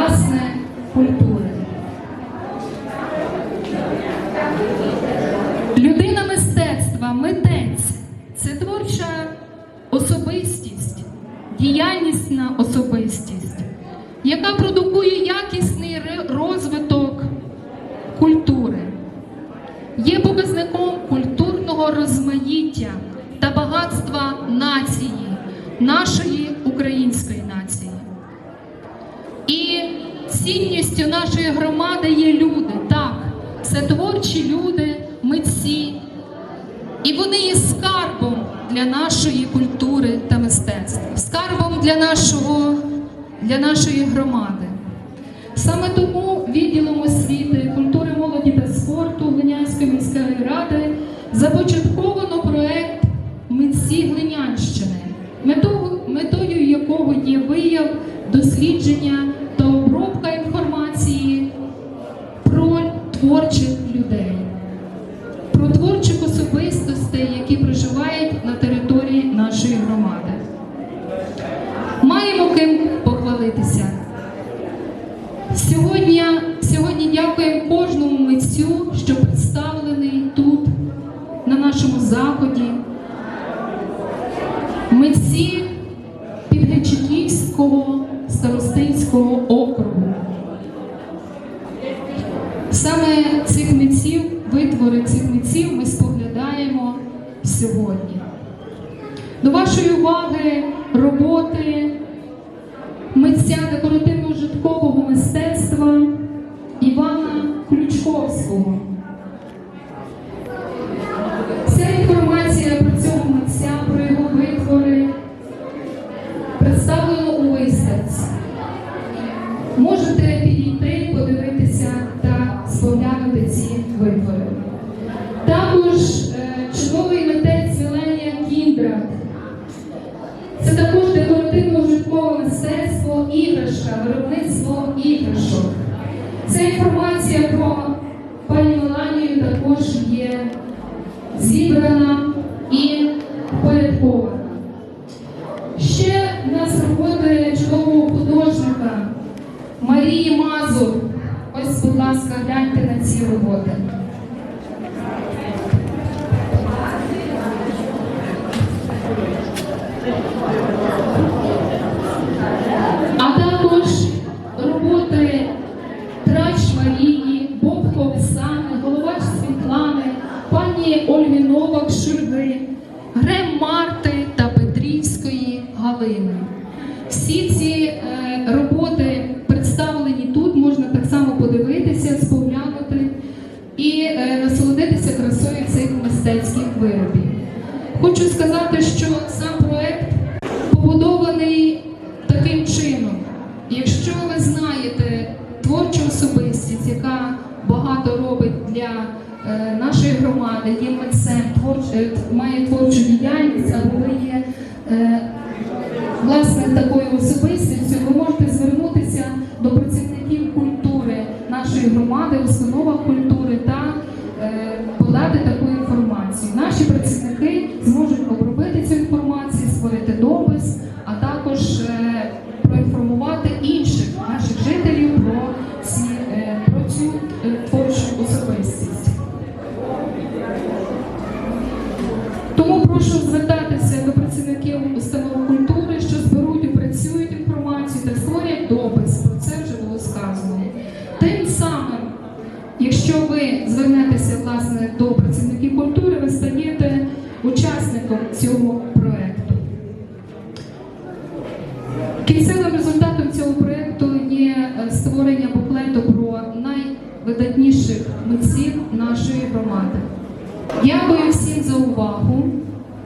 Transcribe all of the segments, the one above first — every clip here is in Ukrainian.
власне культури. Цінністю нашої громади є люди. Так, це творчі люди, митці. І вони є скарбом для нашої культури та мистецтва, скарбом для, нашого, для нашої громади. Саме тому відділом освіти, культури, молоді та спорту Глинянської міської ради започатковано проект Митці Глинянщини, метою якого є вияв, дослідження та обробка інформації про творчих людей, про творчих особистостей, які проживають на території нашої громади. Маємо ким похвалитися. Сьогодні, сьогодні дякуємо кожному митцю, що представлений тут, на нашому заході. Митці Підгайчиківського старостинського Саме цих митців, витвори цих митців ми споглядаємо сьогодні. До вашої уваги є зібрана пані Ольги Новак Шурги, Грем Марти та Петрівської Галини. Всі ці е, роботи представлені тут, можна так само подивитися, споглянути і е, насолодитися красою цих мистецьких виробів. Хочу сказати, що сам проект побудований таким чином. Якщо ви знаєте творчу особистість, яка багато робить для е, нашої громади, є митцем, творч, е, має творчу діяльність, або ви є е, власне такою особистістю, Кінцевим результатом цього проєкту є е, створення буклету про найвидатніших митців нашої громади. Дякую всім за увагу.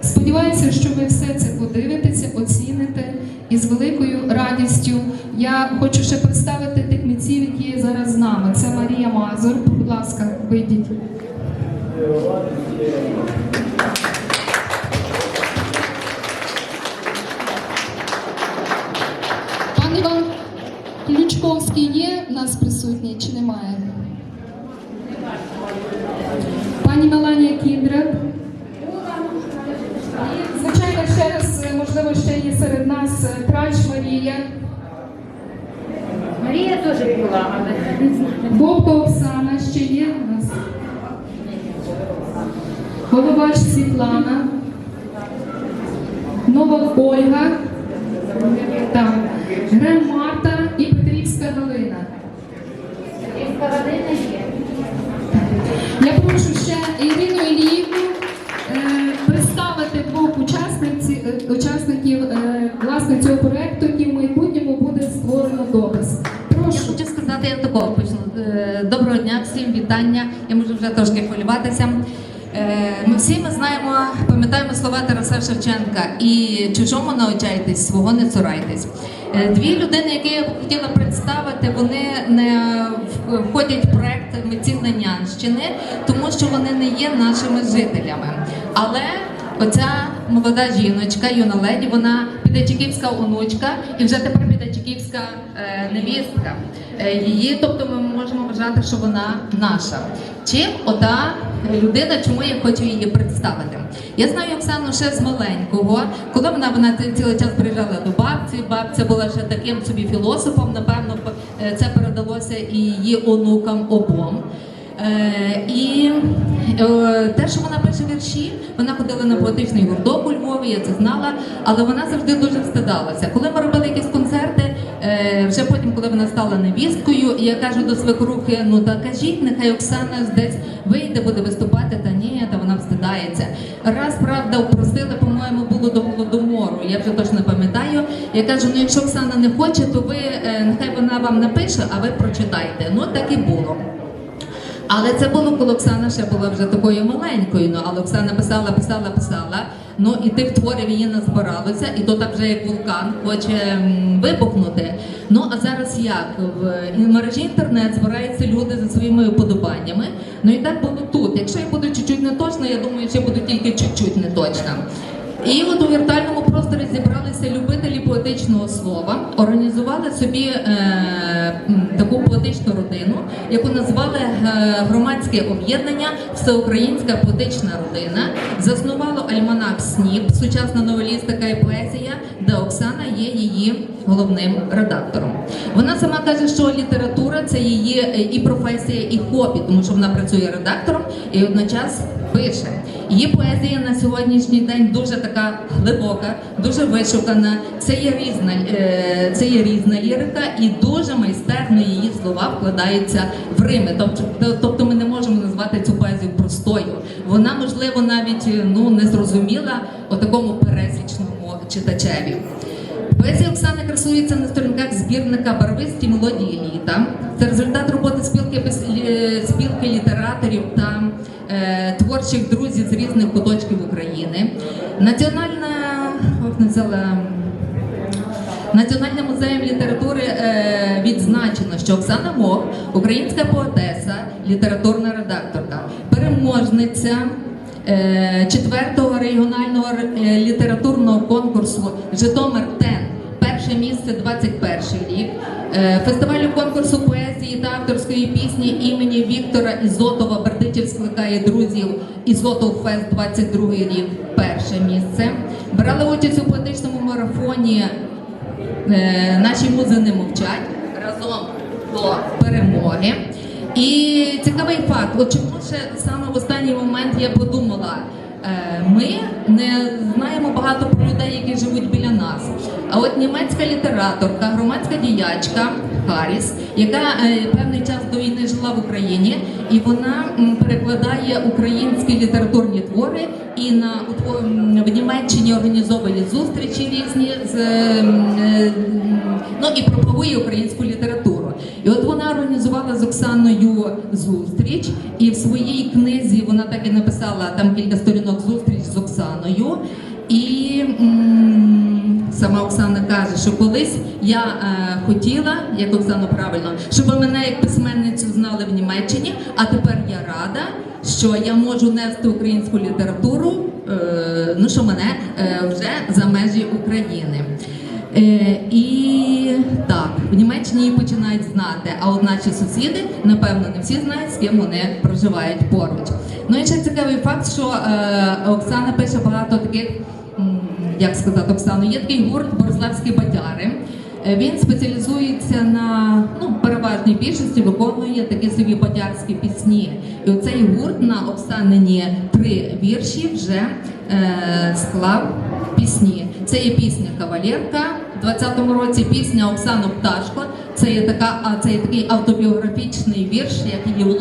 Сподіваюся, що ви все це подивитеся, оціните і з великою радістю. Я хочу ще представити. Ключковський є в нас присутній чи немає? Пані Меланія Кіндрат. І, Звичайно, ще раз, можливо, ще є серед нас Трач Марія, Марія теж була, але не знаю. Бобко Оксана ще є у нас. Головач Світлана, Новак Ольга, Доброго дня всім, вітання. Я можу вже трошки хвилюватися. Е, Ми всі ми знаємо, пам'ятаємо слова Тараса Шевченка і чужому навчайтесь, свого не цурайтесь. Е, Дві людини, які я хотіла представити, вони не входять в проект митців Ленянщини, тому що вони не є нашими жителями. Але Оця молода жіночка, юна леді, вона підачиківська онучка і вже тепер підачиківська е, невістка. Е, її, тобто, ми можемо вважати, що вона наша. Чим ота людина, чому я хочу її представити? Я знаю Оксану ще з маленького, коли вона вона цілий час приїжджала до бабці. Бабця була ще таким собі філософом. Напевно, е, це передалося і її онукам обом. Е, і те, що вона пише вірші, вона ходила на поетичний гурток у Львові, я це знала, але вона завжди дуже встидалася. Коли ми робили якісь вже потім, коли вона стала невісткою, я кажу до свекрухи, ну та кажіть, нехай Оксана десь вийде, буде виступати, та ні, та вона встидається. Раз, правда, просили, по-моєму, було до голодомору, я вже точно пам'ятаю. Я кажу, ну якщо Оксана не хоче, то ви е, нехай вона вам напише, а ви прочитайте. Ну так і було. Але це було, коли Оксана ще була вже такою маленькою. Ну, але Оксана писала, писала, писала. Ну і тих творів її назбиралося, і то так вже як вулкан хоче вибухнути. Ну а зараз як в мережі інтернет збираються люди за своїми уподобаннями. Ну і так було тут. Якщо я буду чуть-чуть не точна, я думаю, що буду тільки чуть-чуть не точна. І от у віртуальному просторі зібралися любителі поетичного слова, організували собі е, таку поетичну родину, яку назвали е, громадське об'єднання Всеукраїнська поетична родина. Заснувало альманах СНІП, сучасна новелістика і поезія, де Оксана є її головним редактором. Вона сама каже, що література це її е, і професія, і хобі, тому що вона працює редактором і водночас пише. Її поезія на сьогоднішній день дуже така глибока, дуже вишукана. Це є різна, е, це є різна лірика, і дуже майстерно її слова вкладаються в Рими. Тобто, тобто ми не можемо назвати цю поезію простою. Вона, можливо, навіть е, ну не зрозуміла отакому пересічному читачеві. Поезія Оксани красується на сторінках збірника Барвисті мелодії літа. Це результат роботи спілки спілки літераторів та творчих друзів з різних куточків України. Національна взяла. Національним музеєм літератури е, відзначено, що Оксана Мох, українська поетеса, літературна редакторка, переможниця е, четвертого регіонального е, літературного конкурсу Житомир Тен. Перше місце 21 рік. Е, Фестивалю конкурсу поезії та авторської пісні імені Віктора Ізотова Бердичів скликає друзів Ізотов Фест 22 рік. Перше місце. Брали участь у поетичному марафоні Е, наші музи не мовчать разом до перемоги. І цікавий факт, от чому ще саме в останній момент я подумала, е, ми не знаємо багато про людей, які живуть біля нас. А от німецька літераторка, громадська діячка Харіс, яка е, певний час до війни жила в Україні, і вона перекладає українські літературні твори і на в Німеччині організовує зустрічі різні з е, ну і пропагує українську літературу. І от вона організувала з Оксаною зустріч, і в своїй книзі вона так і написала там кілька сторінок зустріч з Оксаною. І сама Оксана каже, що колись я е, хотіла, як Оксана правильно, щоб мене як письменницю знали в Німеччині, а тепер я рада, що я можу нести українську літературу, е, ну що мене е, вже за межі України. Е, і так, в Німеччині її починають знати, а от сусіди, напевно, не всі знають, з ким вони проживають поруч. Ну і ще цікавий факт, що Оксана пише багато таких, як сказати, Оксану, є такий гурт Бориславські бадяри. Е, Він спеціалізується на ну, переважній більшості виконує такі собі бадярські пісні. І оцей гурт на обстанені три вірші вже е, склав пісні. Це є пісня Кавалерка в 20-му році, пісня Оксана Пташко. Це є така, а це є такий автобіографічний вірш, як її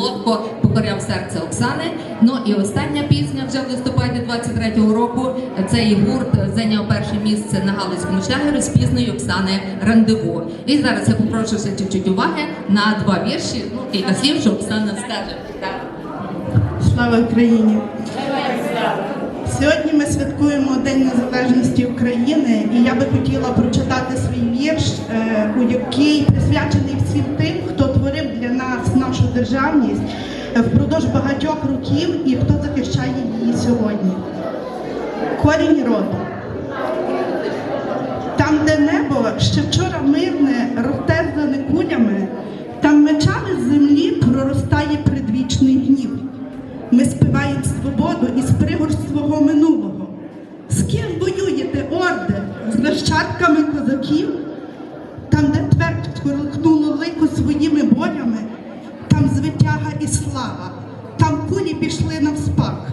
покоряв серце Оксани. Ну і остання пісня вже в листопаді 23-го року. Цей гурт зайняв перше місце на Галицькому шлягері з піснею Оксани Рандеву. І зараз я попрошу ще чуть-чуть уваги на два вірші. Ну кілька слів, що Оксана скаже. Слава Україні! Сьогодні ми святкуємо День Незалежності України, і я би хотіла прочитати свій вірш, е, у який присвячений всім тим, хто творив для нас нашу державність е, впродовж багатьох років і хто захищає її сьогодні. Корінь роду. Там, де небо ще вчора мирне, розтерзане кулями, там мечами з землі проростає предвічний гнів. Ми співаємо свободу із пригорсть свого минулого. З ким воюєте, орде? З нащадками козаків? Там, де твердь сколихнуло лико своїми болями, там звитяга і слава, там кулі пішли навспак.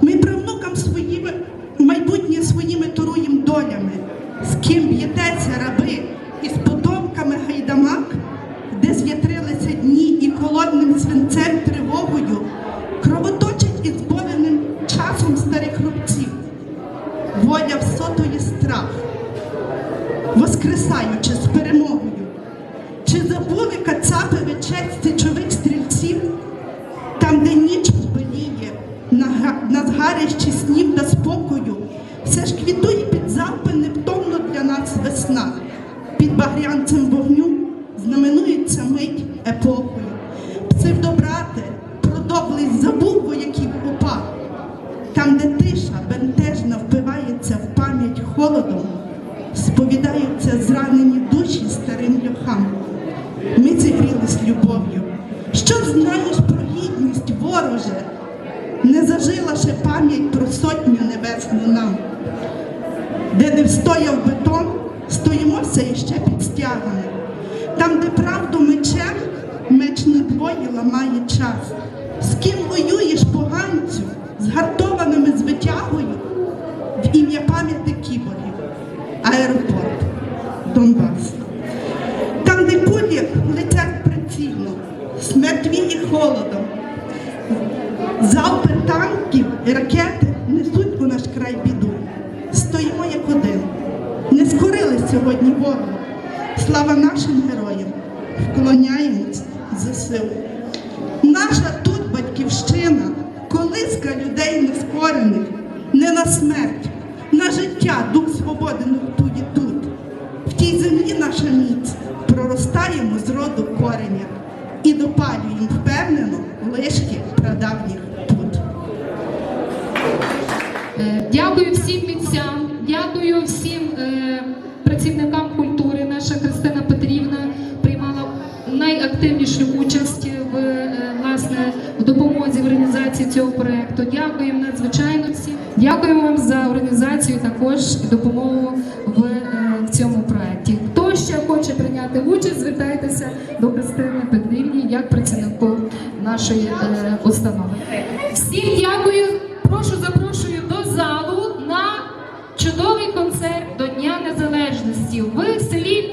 Ми правнукам своїми, майбутнє своїми торуєм долями. З ким б'єтеся, раби, із потомками гайдамак, де зв'ятрилися дні і холодним свинцем воскресаючи з перемогою. Чи забули кацапи вечець січових стрільців, там, де ніч збеліє, на, га- на згарищі снів та спокою, все ж квітує під залпи невтомно для нас весна. Під багрянцем вогню знаменується мить епохою. Псевдобрате, продовлись забув вояків упа. Там, де тиша бентежна впивається в пам'ять холодом, сповідаються зранені душі старим льохам. Ми зігрілись любов'ю. Що знаєш про гідність, вороже? Не зажила ще пам'ять про сотню небесну нам. Де не встояв бетон, стоїмося іще під стягами. Там, де правду мечем, меч не двоє ламає час. З ким воюєш поганцю, з витягою, в ім'я пам'яті кіборів, аеропорт, Донбас. Там, де кулі летять прицільно, смертвіє холодом. Залпи танків і ракети несуть у наш край біду. Стоїмо як один. Не скорили сьогодні ворогу. Слава нашим героям! Вклоняємось ЗСУ. Наша тут батьківщина, колиска людей нескорених, не на смерть, на життя дух свободи нуктує тут. В тій землі наша міць проростаємо з роду кореня і допалюємо впевнено лишки прадавніх тут. Е, Дякую всім митцям, дякую всім е, працівникам культури. Наша Христина Петрівна приймала найактивнішу участь в е, власне в допомозі в організації цього проекту. Дякуємо надзвичайно всім. Дякуємо вам за організацію також і допомогу в, е, в цьому проекті. Хто ще хоче прийняти участь, звертайтеся до Христини Петрівні як працівнику нашої установи. Всім дякую. області, в селі